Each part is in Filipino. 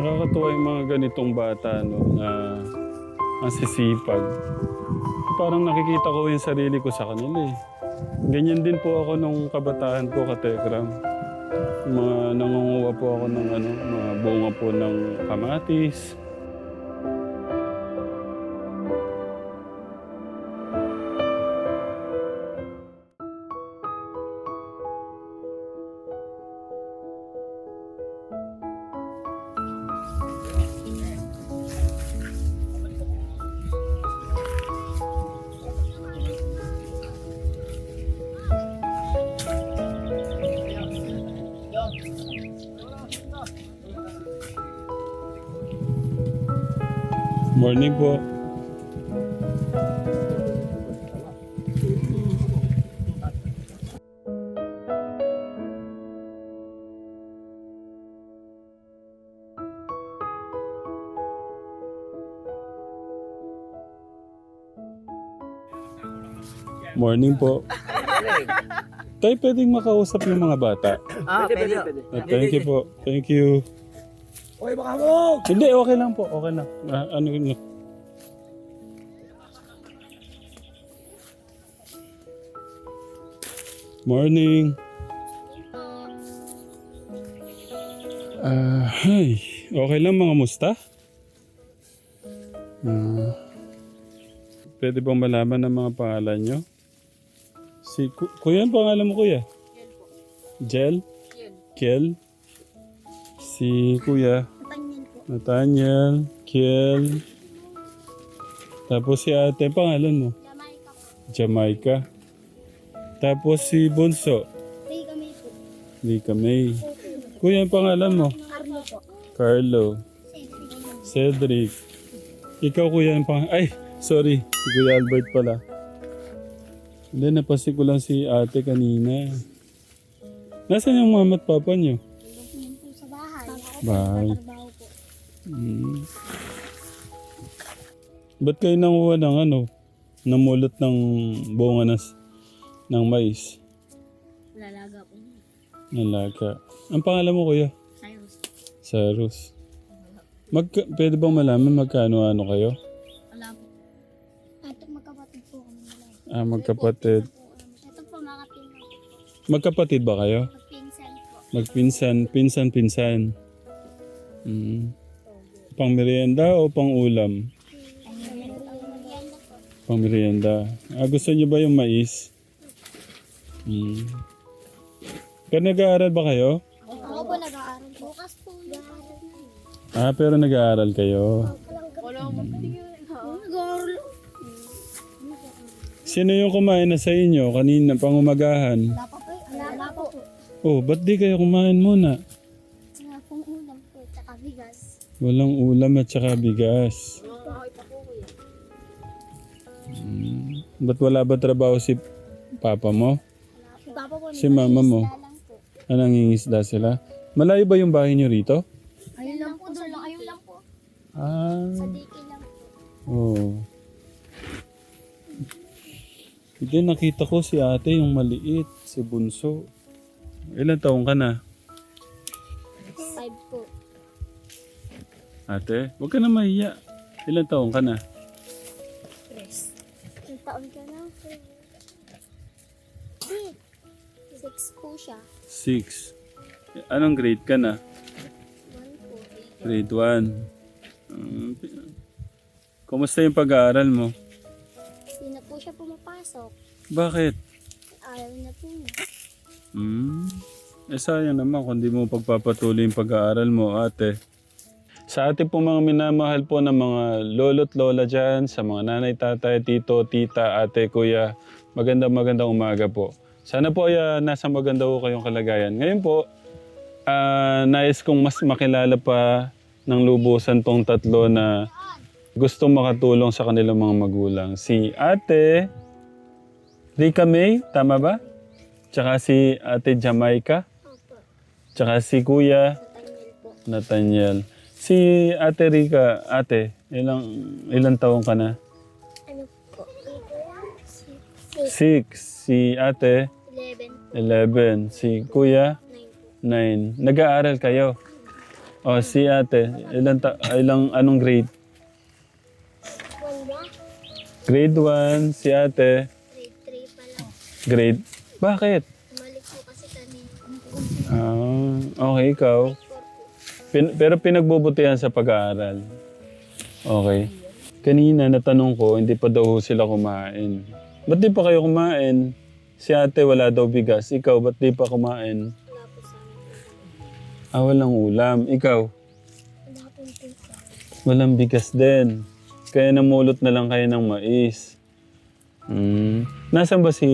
Nakakatuwa yung mga ganitong bata, no, na ang sisipag. Parang nakikita ko yung sarili ko sa kanila eh. Ganyan din po ako nung kabataan ko, katekram. Mga nangunguha po ako ng ano, mga bunga po ng kamatis. Morning po. Morning po. Tayo pwedeng makausap yung mga bata. Ah, pwede, pwede. Ah, thank you po. Thank you. Oy, baka mo! Hindi, okay lang po. Okay lang. Ah, ano yun? Morning. Ah, hi. Okay lang mga musta? Ah, pwede bang malaman ang mga pangalan nyo? Si Ku- Kuya, ang pangalan mo kuya? Jel? Kel? Si Kuya? Nathaniel, Kiel. Tapos si ate, pangalan mo? Jamaica. Tapos si Bunso, Hey, kami po. Lika May. Kuya, ang pangalan mo? Arlo po. Carlo. Cedric. Ikaw kuya ang pang... Ay, sorry. Si Kuya Albert pala. Hindi, napasi ko lang si ate kanina. Nasaan yung mama at papa niyo? Po. Hmm. Ba't kayo nanguha ng ano? Namulot ng bunga ng, ng mais? Lalaga po. Nalaga. Ang pangalan mo kuya? Cyrus. Sarus. Magka, pwede bang malaman magkano ano kayo? Wala po. Ito magkapatid po kami. Ah, magkapatid. Ito po mga pinsan. Magkapatid ba kayo? Magpinsan po. Magpinsan, pinsan-pinsan. Mm. Pang merienda o pang ulam? Pang merienda. Ah, gusto niyo ba yung mais? Mm. Pero nag-aaral ba kayo? Ako po nag-aaral. Bukas po nag-aaral na. Ah, pero nag-aaral kayo. Wala mo Nag-aaral. Sino yung kumain na sa inyo kanina pang umagahan? Wala po. Wala pa po. Oh, ba't di kayo kumain muna? Walang ulam at saka bigas. Hmm. Ba't wala ba trabaho si papa mo? Si mama mo? Ah, nangingisda sila? Malayo ba yung bahay niyo rito? Ayun lang po. Doon lang. Ayun lang po. Ah, Sa diki lang po. oo. Hindi, nakita ko si ate yung maliit, si Bunso. Ilan taong ka na? Ate, huwag ka na mahiya. Ilan taong ka na? Tres. Ilang taon ka na? Six po siya. Six. Anong grade ka na? One po. Grade 1. kumusta yung pag-aaral mo? Hindi na po siya pumapasok. Bakit? Ayaw na po niya. Hmm. Eh sayang naman kung di mo pagpapatuloy yung pag-aaral mo, ate. Sa ating po mga minamahal po ng mga lolo't lola dyan, sa mga nanay, tatay, tito, tita, ate, kuya, magandang magandang umaga po. Sana po ay ah, nasa maganda po kayong kalagayan. Ngayon po, ah, nais kong mas makilala pa ng lubusan tong tatlo na gustong makatulong sa kanilang mga magulang. Si ate Rika May, tama ba? Tsaka si ate Jamaica. Tsaka si kuya. Nathaniel. Si ate Rika, ate, ilang, ilang taong ka na? Ano po? Six. Six. Si ate, Eleven. eleven. Si kuya, Nine nine. Nag-aaral kayo? Oh, si ate. Ilan ta ilang anong grade? Grade 1, si ate. Grade 3 pa lang. Grade. Bakit? Umalik po kasi kami. Ah, okay, ikaw. Grade 4 po. Pin- pero pinagbubutihan sa pag-aaral. Okay. Kanina natanong ko, hindi pa daw sila kumain. Ba't di pa kayo kumain? Si ate wala daw bigas. Ikaw, ba't di pa kumain? Ah, walang ulam. Ikaw, walang bigas din. Kaya namulot na lang kayo ng mais. Hmm. Nasaan ba si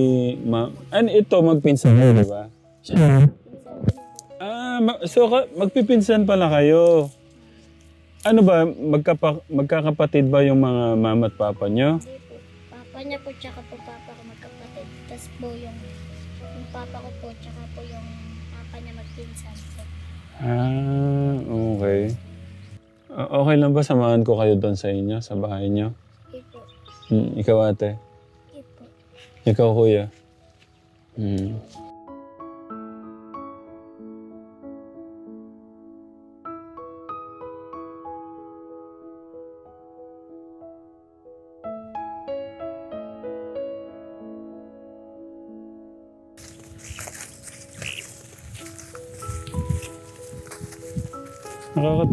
ma... Ano ito, magpinsan mo, di ba? Ah, so magpipinsan pala kayo. Ano ba, magkapa- magkakapatid ba yung mga mama at papa nyo? Hindi po. Papa niya po tsaka po papa ko magkapatid. Tapos po yung, yung papa ko po tsaka po yung papa niya magpinsan po. Ah, okay. Okay lang ba samahan ko kayo doon sa inyo, sa bahay nyo? Hindi po. Hmm, ikaw ate? Hindi po. Ikaw kuya? Hmm.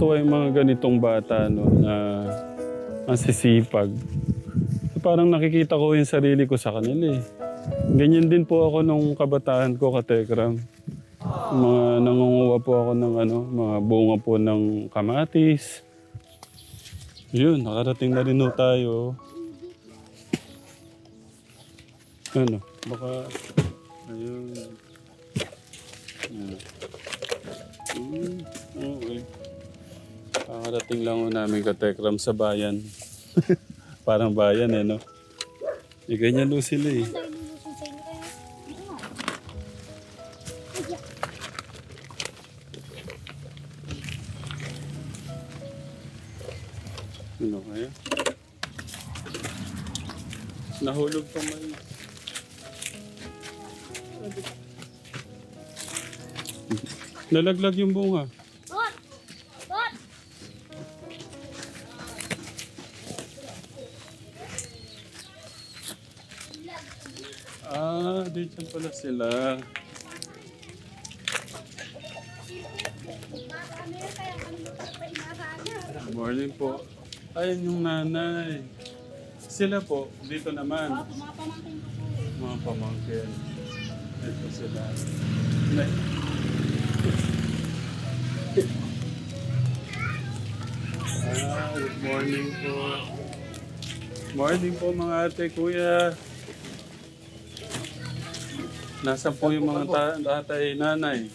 Nakakatuwa yung mga ganitong bata no, na ang sisipag. Parang nakikita ko yung sarili ko sa kanila eh. Ganyan din po ako nung kabataan ko, katekram. Mga nangunguha po ako ng ano, mga bunga po ng kamatis. Yun, nakarating na rin ho tayo. Ano, baka... Ayun. Yan. Nakarating lang ho namin katekram sa bayan. Parang bayan eh, no? Eh, ganyan ho sila eh. Ano kaya? Nahulog pa may... Nalaglag yung bunga. Ah, dito pala sila. Good morning po. Ayun yung nanay. Sila po, dito naman. Mga pamangkin. Dito sila. Ah, good morning po. Morning po mga ate, kuya. Nasaan po yung mga ta- tatay, nanay?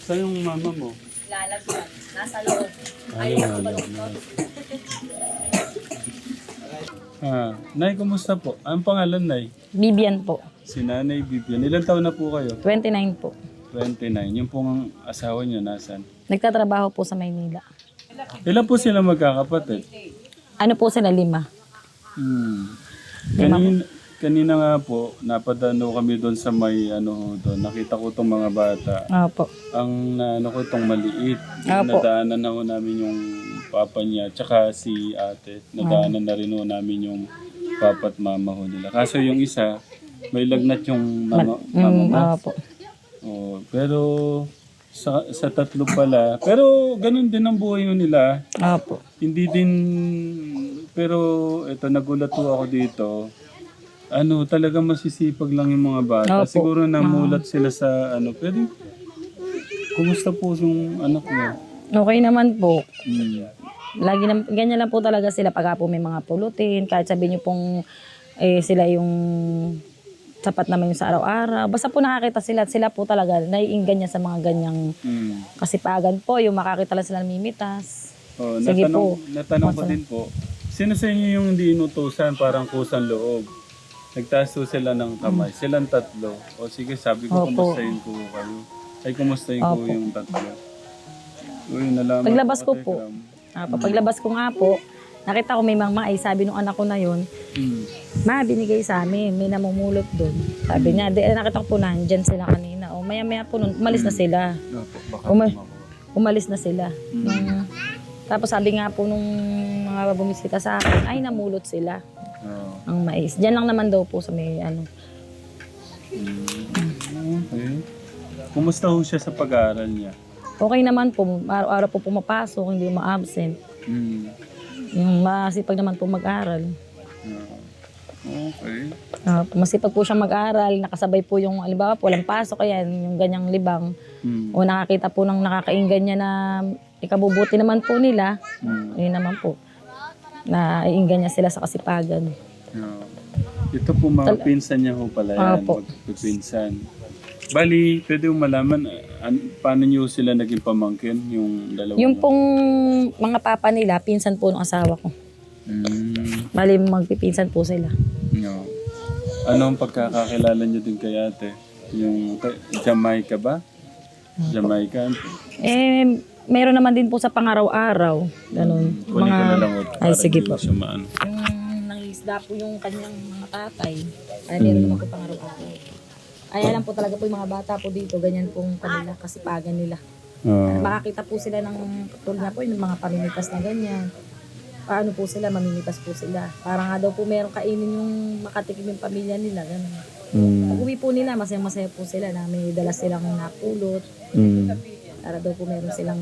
Saan yung mama mo? Lalagyan. Nasa loob. Ayun, Ah, Nay, kumusta po? Anong pangalan, Nay? Bibian po. Si Nanay Vivian. Ilan taon na po kayo? 29 po. 29. Yung pong asawa niyo, nasan? Nagtatrabaho po sa Maynila. Ilan po sila magkakapatid? Ano po sila? Lima. Hmm. Kanina, kanina nga po, napadano kami doon sa may ano doon. Nakita ko tong mga bata. Opo. Ang ano ko itong maliit. Apo. Nadaanan na ho namin yung papa niya. Tsaka si ate. Nadaanan na rin ho namin yung papa at mama ho nila. Kaso yung isa, may lagnat yung mama, mama Mm, mo. opo. Oh, pero sa, sa tatlo pala. Pero ganun din ang buhay nila. Opo. Hindi din, pero ito, nagulat po ako dito. Ano, talaga masisipag lang yung mga bata. Opo. Siguro namulat sila sa ano. Pero, kumusta po yung anak mo? Okay naman po. Hmm. Lagi na, ganyan lang po talaga sila pag po may mga pulutin. Kahit sabihin niyo pong eh, sila yung sapat naman yung sa araw-araw. Basta po nakakita sila at sila po talaga naiinggan niya sa mga ganyang Hmm. kasipagan po. Yung makakita lang sila namimitas. Oh, Sige natanong, po. natanong ko din po, sino sa inyo yung hindi inutusan parang kusang loob? Nagtaas po sila ng kamay. Silang tatlo. O sige, sabi ko, Hmm. Opo. kumustahin ko kayo. Ay, kumustahin ko Opo. yung tatlo. Uy, nalaman Paglabas ko po. Tekram. Ah, paglabas ko nga po, nakita ko may mga ay sabi nung anak ko na yun, Hmm. Ma, binigay sa amin. May namumulot doon. Sabi niya, di, nakita ko po nandyan sila kanina. maya-maya po nun, umalis na sila. Opo, baka tumawa. Umalis na sila. Nung- tapos sabi nga po nung mga bumisita sa akin, ay namulot sila Oo. ang mais. Diyan lang naman daw po sa may ano. Okay. Kumusta ho siya sa pag-aaral niya? Okay naman po, araw-araw po pumapasok, hindi ma-absent. Mm. Yung masipag naman po mag-aral. Oo. Okay. Ah, masipag po siya mag-aral, nakasabay po yung, alimbawa po, walang pasok, ayan, yung ganyang libang. Mm. O nakakita po ng nakakainggan niya na ikabubuti naman po nila, Mm. yun naman po. Naiinggan niya sila sa kasipagan. Oo. Ito po mga pinsan niya ho pala yan. Opo. Magpipinsan. Bali, pwede mo malaman ah, an- paano niyo sila naging pamangkin, yung dalawa? Yung pong mga papa nila, pinsan po ng asawa ko. Mm. Bali, magpipinsan po sila. No. Ano ang pagkakakilala niyo din kay ate? Yung kay- Jamaica ba? Jamaica? Eh, meron naman din po sa pangaraw-araw. Ganun. Kunin ko na lang. ho, Ay, para sige hindi po. siya maano. Yung nangisda po yung kanyang mga tatay. Ay, meron naman po pangaraw-araw. Ay, alam po talaga po yung mga bata po dito, ganyan pong kanila, kasipagan nila. Oo. Makakita po sila ng, tulad nga po, yung mga pamimitas na ganyan. Paano po sila, mamimitas po sila. Para nga daw po meron kainin yung makatikim yung pamilya nila. Ganun. Mm. Pag uwi po nila, masaya-masaya po sila na may dala silang napulot. Mm. Para daw po meron silang...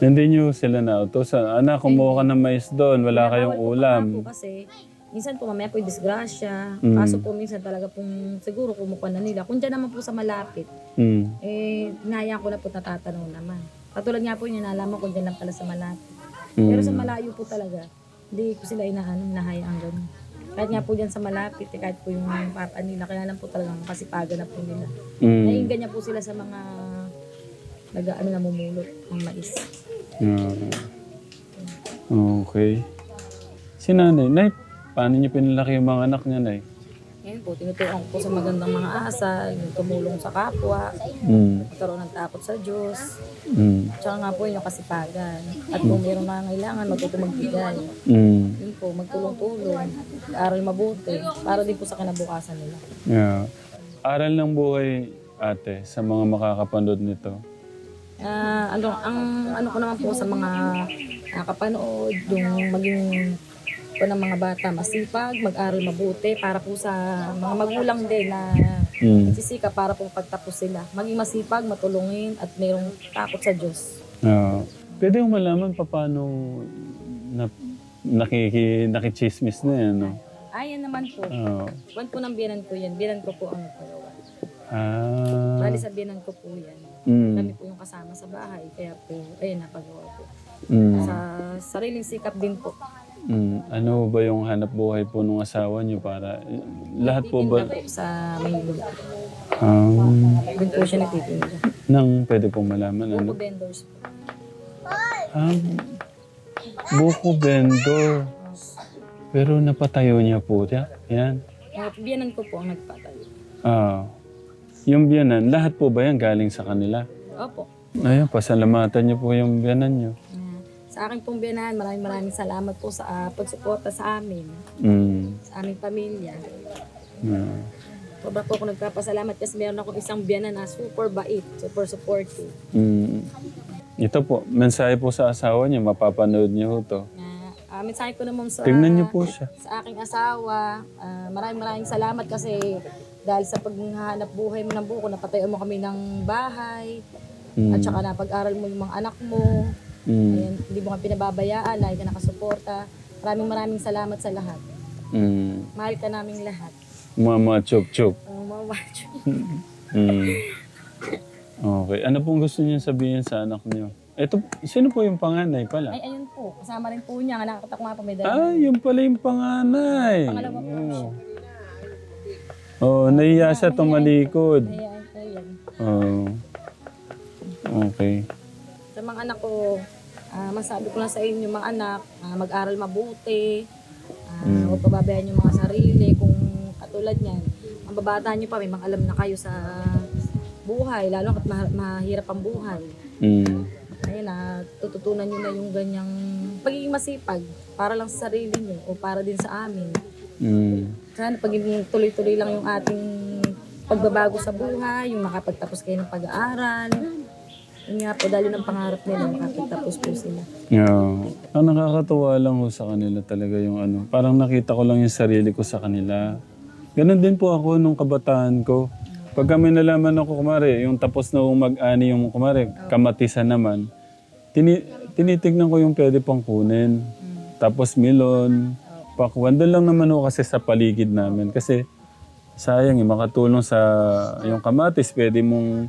Hindi niyo sila nautosan. Anak, kumuha ka ng mais doon. Wala kayong Bawal po ulam. po kasi minsan po mamaya po yung disgrasya. Mm. Kaso po minsan talaga pong siguro kumukuha na nila. Kung dyan naman po sa malapit, Mm. eh, hinayaan ko na po natatanong naman. Katulad nga po yun, nalaman ko dyan lang pala sa malapit. Mm. Pero sa malayo po talaga, hindi ko sila inaano, hinahayaan ganun. Kahit nga po dyan sa malapit, eh, kahit po yung papa nila, kaya lang po talagang kasipagan na po nila. Mm. Nainggan niya po sila sa mga nag-ano namumulot ng mais. Ah. Okay. Si nanay, nay, paano niyo pinalaki yung mga anak niya, nay? Ngayon po, tinuturuan ko po sa magandang mga asal, yung tumulong sa kapwa, Mm. magkaroon ng takot sa Diyos, Mm. tsaka nga po yung kasipagan. At kung mayroong nangangailangan, matuto magbigay. Mm. Yun po, magtulong-tulong, aral mabuti, para din po sa kinabukasan nila. Yeah. Aral ng buhay, ate, sa mga makakapanood nito. Ah, ano, ang ano ko naman po sa mga nakapanood, yung maging po ng mga bata, masipag, mag-aral mabuti, para po sa mga magulang din na Mm. sisika para po pagtapos sila. Maging masipag, matulungin, at mayroong takot sa Diyos. Ah. Pwede mo malaman pa paano na, nakiki, nakichismis na yan, no? Ayan naman po. Ah. Buwan po ng biyanan ko yan. Biyanan ko po ang nagpagawa. Ah. Bali sa biyanan ko po yan. Mm. Kami po yung kasama sa bahay. Kaya po, ayun, napagawa po. Mm. Sa sariling sikap din po. Mm. Ano ba yung hanap buhay po ng asawa niyo para lahat po Titinda ba po sa Maynila. um, Doon po siya nagtitinda. nang pwede pong malaman ano? Buko vendors po. Um, buko vendor. Pero napatayo niya po siya. Yan. Mga biyanan ko po ang nagpatayo. Ah. Yung biyanan, lahat po ba yan galing sa kanila? Opo. Ayun, pasalamatan niyo po yung biyanan niyo. Sa aking pong biyanan, maraming maraming salamat po sa ah, pagsuporta sa amin, Mm. sa aming pamilya. Ah. Sobra po ako nagpapasalamat kasi meron ako isang biyanan na super bait, super supportive. Mm. Ito po, mensahe po sa asawa niyo, mapapanood niyo ho to. Uh, mensahe ko naman sa Tingnan niyo po siya. sa aking asawa, ah, maraming maraming salamat kasi dahil sa paghahanap buhay mo ng buko, napatayo mo kami ng bahay, Mm. at saka napag-aral mo yung mga anak mo, Mm. Ayan, hindi mo kami pinababayaan, lagi ka nakasuporta. Maraming maraming salamat sa lahat. Mm. Mahal ka naming lahat. Mama chup chup. Ang mga macho. Mm. Okay. Ano pong gusto niyo sabihin sa anak niyo? Ito, sino po yung panganay pala? Ay, ayun po. Kasama rin po niya. Nakakita ko nga po may dala. Ah, yung pala yung panganay. Pangalawa po siya. Oh, nahiya siya tumalikod. Ayan, ayan. Oh. Okay. Sa mga anak ko, ah, masabi ko lang sa inyo mga anak, ah, mag-aral mabuti. Uh, Mm. Huwag pababayaan yung mga sarili. Kung katulad niyan, ang babata niyo pa, may mga alam na kayo sa buhay. Lalo at ma- mahirap ang buhay. Mm. Ayun na, tututunan nyo na yung ganyang pagiging masipag para lang sa sarili nyo o para din sa amin. Mm. Sana pagiging tuloy-tuloy lang yung ating pagbabago sa buhay, yung makapagtapos kayo ng pag-aaral. Yun nga po, dahil ang pangarap nila, makapagtapos po sila. Yeah. Ang nakakatuwa lang ho sa kanila talaga yung ano. Parang nakita ko lang yung sarili ko sa kanila. Ganon din po ako nung kabataan ko. Pag kami nalaman ako, kumare, yung tapos na mag-ani yung kumare, kamatisan naman, tini tinitignan ko yung pwede pang kunin. Tapos milon, pakwan. Doon lang naman ako kasi sa paligid namin. Kasi sayang eh, makatulong sa yung kamatis, pwede mong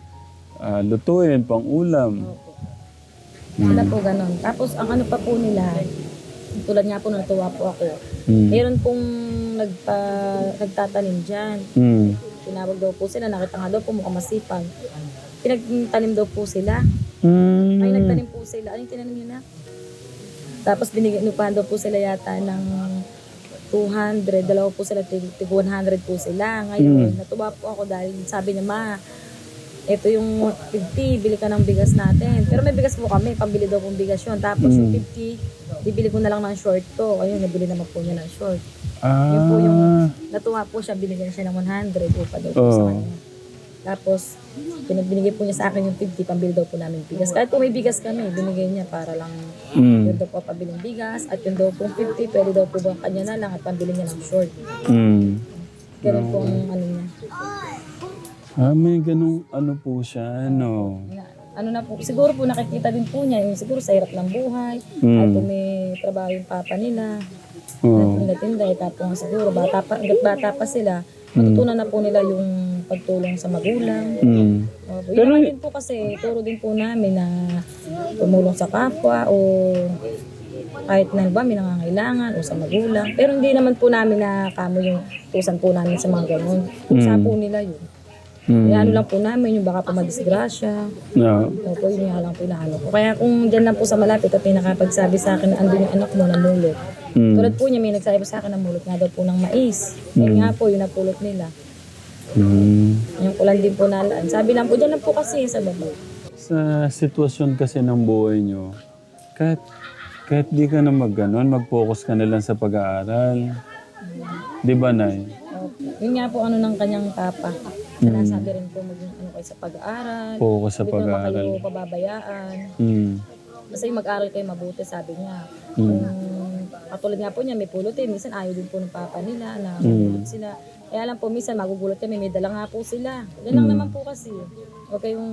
ah, lutuin, pang ulam. Sila po ganun. Tapos ang ano pa po nila, tulad nga po natuwa po ako, Mm. meron pong nagpa, nagtatanim dyan. Mm. Tinawag daw po sila, nakita nga daw po mukhang masipag. Pinagtanim daw po sila. Mm. Ay, nagtanim po sila. Ano yung tinanim nyo na? Tapos binigyan, inupahan daw po sila yata ng 200. Dalawa po sila, tig, tig 100 po sila. Ngayon, natuwa po ako dahil sabi niya, ma, ito yung 50, bili ka ng bigas natin. Pero may bigas po kami, pambili daw pong bigas yun. Tapos yung 50, bibili ko na lang ng short ko. Ayun, nabili naman po niya ng short. Ah. Yun po yung natuwa po siya, binigyan siya ng 100 upa daw po sa Oo. kanya. Tapos, pinagbinigay po niya sa akin yung 50, pambili daw po namin bigas. Kahit po may bigas kami, binigay niya para lang Mm. yun daw po pabiling bigas. At yun daw po 50, pwede daw po ba kanya na lang at pambili niya ng short. Mm. Ganun po ang ano niya. Ah, may ganung ano po siya, ano. Ano na po, siguro po nakikita din po niya, yung siguro sa hirap ng buhay, Mm. at kung may trabaho yung papa nila, Oh. tinda-tinda, eh, tapos siguro bata pa, bata pa sila, natutunan na po nila yung pagtulong sa magulang. Mm. Yun naman din po kasi, turo din po namin na tumulong sa kapwa o kahit na ba may nangangailangan o sa magulang. Pero hindi naman po namin na kamo yung tusan po namin sa mga ganun. Tusa po nila yun. Mm. Ano lang po namin, yung baka po madisgrasya. Yeah. Opo, yun nga lang po inaano ko. Kaya kung dyan lang po sa malapit at may nakapagsabi sa akin na andun yung anak mo na mulot. Mm. Tulad po niya, may nagsabi po sa akin na mulot nga daw po ng mais. Yun nga po, yung napulot nila. Mm. Yung kulan din po nalaan. Sabi lang po, dyan lang po kasi sa baba. Sa sitwasyon kasi ng buhay nyo, kahit, kahit di ka na mag-ganon, mag-focus ka na lang sa pag-aaral. Di ba, Nay? Opo. Yun nga po ano ng kanyang papa. Sinasabi rin po maging ano kayo sa pag-aaral. Focus sa Hindi pag-aaral. kayo pababayaan. Mm. Kasi mag-aral kayo mabuti, sabi niya. Mm. Kung katulad nga po niya, may pulutin. Minsan ayaw din po ng papa nila na Mm. sila. Kaya lang po, minsan magugulat kami, may dala nga po sila. Yan lang Mm. naman po kasi. Huwag kayong,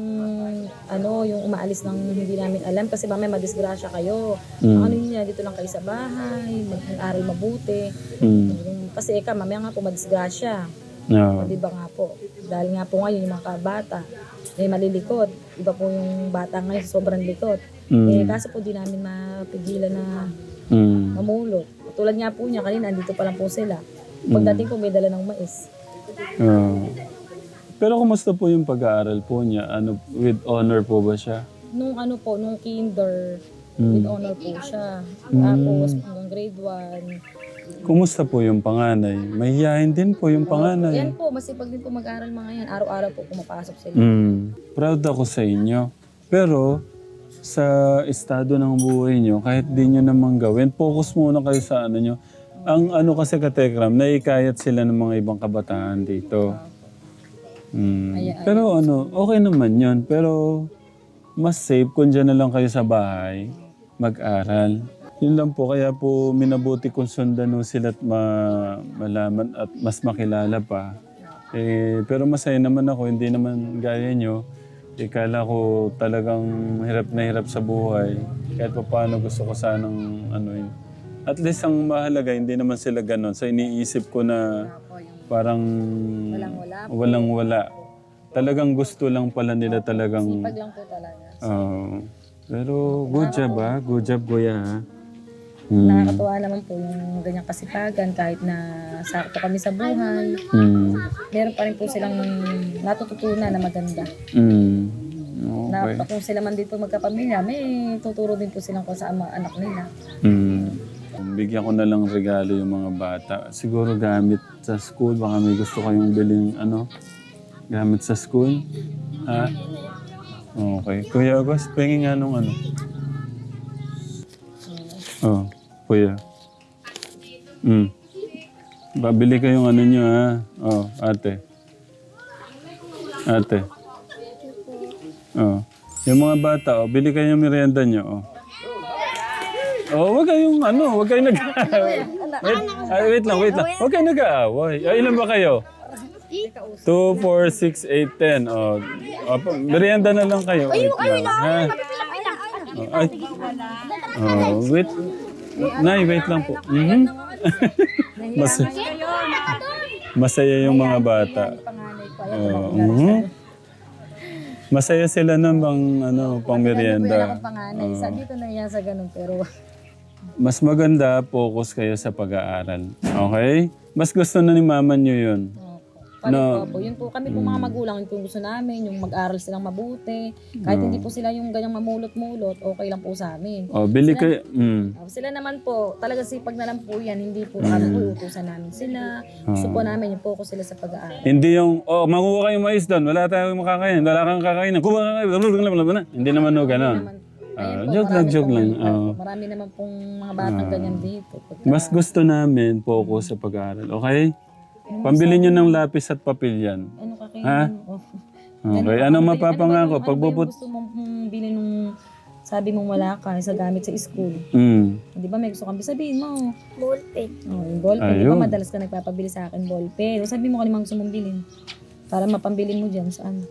ano, yung umaalis ng hindi namin alam kasi mamaya madisgrasya kayo. Mm. Ano niya, dito lang kayo sa bahay, mag-aral mabuti. Mm. Yung- Kasi eka, mamaya nga po madisgrasya. Yeah. O, di ba nga po? Dahil nga po ngayon yung mga kabata, may malilikot. Iba po yung bata ngayon, sobrang likot. Mm. Eh, kaso po di namin mapigilan na Mm. mamulot. Tulad nga po niya, kanina, andito pa lang po sila. Pagdating po, may dala ng mais. Ah. Pero kumusta po yung pag-aaral po niya? Ano, with honor po ba siya? Nung ano po, nung kinder, Mm. with honor po siya. Tapos hanggang grade 1. Kumusta po yung panganay? Mahihayin din po yung panganay. Yan po, masipag din po mag-aral mga yan. Araw-araw po pumapasok sila. Mm. Proud ako sa inyo. Pero sa estado ng buhay nyo, kahit di nyo naman gawin, focus muna kayo sa ano nyo. Ang ano kasi katekram, naikayat sila ng mga ibang kabataan dito. Mm. Pero ano, okay naman yon Pero mas safe kung dyan na lang kayo sa bahay, mag-aral. Yun lang po, kaya po minabuti kong sundan no sila at ma- malaman at mas makilala pa. Eh, pero masaya naman ako, hindi naman gaya nyo. Ikala ko talagang hirap na hirap sa buhay. Kahit pa paano gusto ko sanang ano yun. At least ang mahalaga, hindi naman sila ganon. So iniisip ko na parang Walang-wala po. walang wala. Talagang gusto lang pala nila talagang... Pag lang po talaga. Oo. pero good job ha. Good job kuya ha. Hmm. Nakakatuwa naman po yung ganyang kasipagan kahit na sakto kami sa buhay. Hmm. Meron pa rin po silang natututunan na maganda. Na Okay. kung sila man dito magkapamilya, may tuturo din po silang kung saan mga anak nila. Hmm. Bigyan ko na lang regalo yung mga bata. Siguro gamit sa school. Baka may gusto kayong biling ano, gamit sa school. Ha? Okay. Kuya August, pengen nga nung ano. Kuya. Hmm. Babili kayong ano nyo ha. Oh, ate. Ate. Oh. Yung mga bata, oh, bili kayo ng merienda nyo. Oh. Oh, wag kayong ano, wag kayong nag wait, ay, wait lang, wait lang. Wag kayong nag-aaway. Ay, ilan ba kayo? 2, 4, 6, 8, 10. Oh, oh, merienda na lang kayo. Wait lang. Ha? Oh, ay. Oh, wait. Nay, wait lang po. Mhm. Mas, masaya yung mga bata. Oh, mhm. Masaya sila ng bang ano, pang merienda. Panganay, sa dito na yan sa ganun, pero Mas maganda focus kayo sa pag-aaral. Okay? Mas gusto na ni mama nyo yun. No. po po? Yun po kami po mga magulang, yun po yung gusto namin, yung mag-aral silang mabuti. Kahit hindi po sila yung ganyang mamulot-mulot, okay lang po sa amin. O, bili kayo. Mm. Uh, sila naman po, talaga sipag na lang po yan, hindi po kami po utusan namin sila. Gusto po namin yung focus sila sa pag-aaral. Hindi yung, oh, makuha kayong mais doon. Wala tayong makakain. Wala kang kakain. Kuha ka kayo. Hindi naman no, gano'n. Ah, joke lang, joke lang. Oo. Marami naman pong mga batang ganyan dito. Pagka- Mas gusto namin focus sa pag-aaral. Okay? Pambili nyo ng lapis at papel yan. Ano ka kayo? Ha? Okay. Mapapangako? Ano ba Pag yung bubut... gusto mong mm, bilhin nung sabi mong wala ka sa gamit sa school? Mm. Di ba may gusto kang sabihin mo? Ballpen. Oh, yung ballpen. Di ba Ayun. madalas ka nagpapabili sa akin ballpen? O sabi mo kanina gusto mong bilhin. Para mapambilin mo dyan sa ano.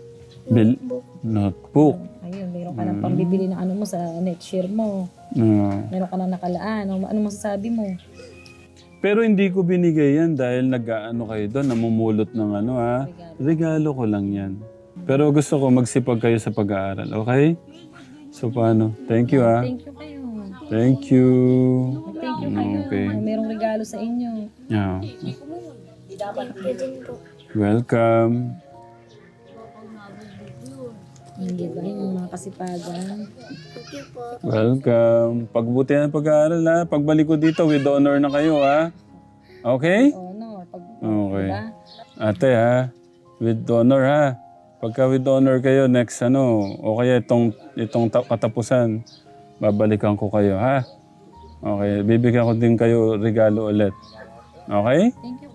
Bil... Notebook. Ayun, meron ka ng pambibili ng ano mo sa next year mo. Ah. Meron ka ng nakalaan. O, ano masasabi mo? Pero hindi ko binigay yan dahil nag-ano kayo doon, namumulot ng ano ha. Regalo ko lang yan. Pero gusto ko magsipag kayo sa pag-aaral, okay? So paano? Thank you ha. Thank you kayo. Thank you. Thank you kayo. Okay. Merong regalo sa inyo. Yeah. Welcome. Hindi ba yung mga kasipagan? Thank you po. Welcome. Pagbutihan ng pag-aaral ha. Pagbalik ko dito, with honor na kayo ha. Okay? Honor. Pag, Okay. diba? Ate ha, with honor ha. Pagka with honor kayo, next ano, o kaya itong, itong ta- katapusan, babalikan ko kayo ha. Okay, bibigyan ko din kayo regalo ulit. Okay? Thank you